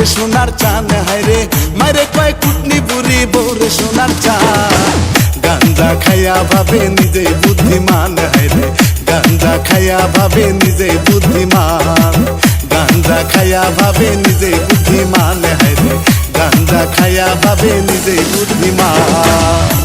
বৌরে সোনার চান হায়রে মারে কয় কুটনি বুড়ি বৌরে সোনার চান। গান্দা খাইয়া ভাবে নিজে বুদ্ধিমান হায়রে গান্দা খাইয়া ভাবে নিজে বুদ্ধিমান। গান্দা খাইয়া ভাবে নিজে বুদ্ধিমান হায়রে গান্দা খাইয়া ভাবে নিজে বুদ্ধিমান।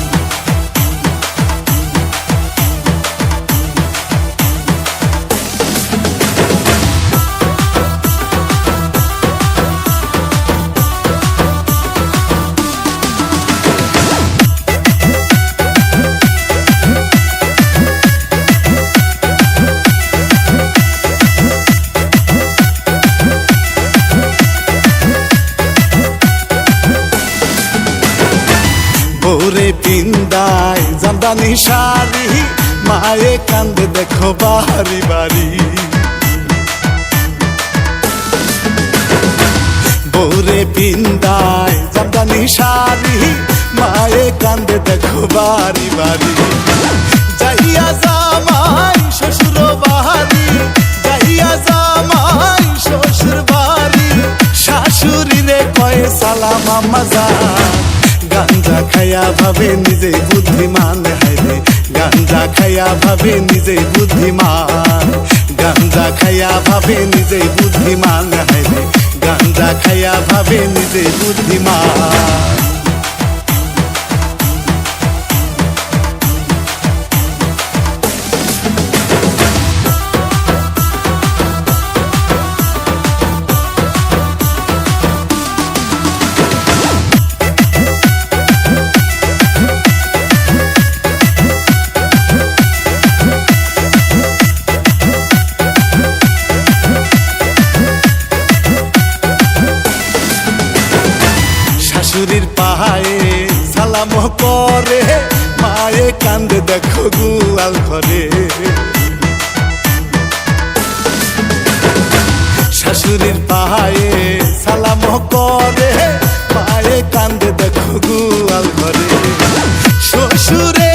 ভোরে পিন্দায় জামদানি শাড়ি, মায়ে কান্দে দেখো বাড়ি বাড়ি। ভোরে পিন্দায় জামদানি শাড়ি, মায়ে কান্দে দেখো বাড়ি বাড়ি। যাইয়া জামাই শ্বশুর বাড়ি, যাইয়া জামাই শ্বশুর বাড়ি। শাশুড়ি কয়ে সালাম আমাজা গাঞ্জা খাইয়া ভাবে নিজে বুদ্ধিমান হাইরে গাঞ্জা খাইয়া ভাবে নিজে বুদ্ধিমান গাঞ্জা খাইয়া ভাবে নিজে বুদ্ধিমান হাইরে গাঞ্জা খাইয়া ভাবে নিজে বুদ্ধিমান করে, মায়ে কান্দে দেখো গুয়াল ঘরে। শাশুড়ির পাহায়ে সালাম করে, মায়ে কান্দে দেখো গুয়াল ঘরে। শ্বশুরে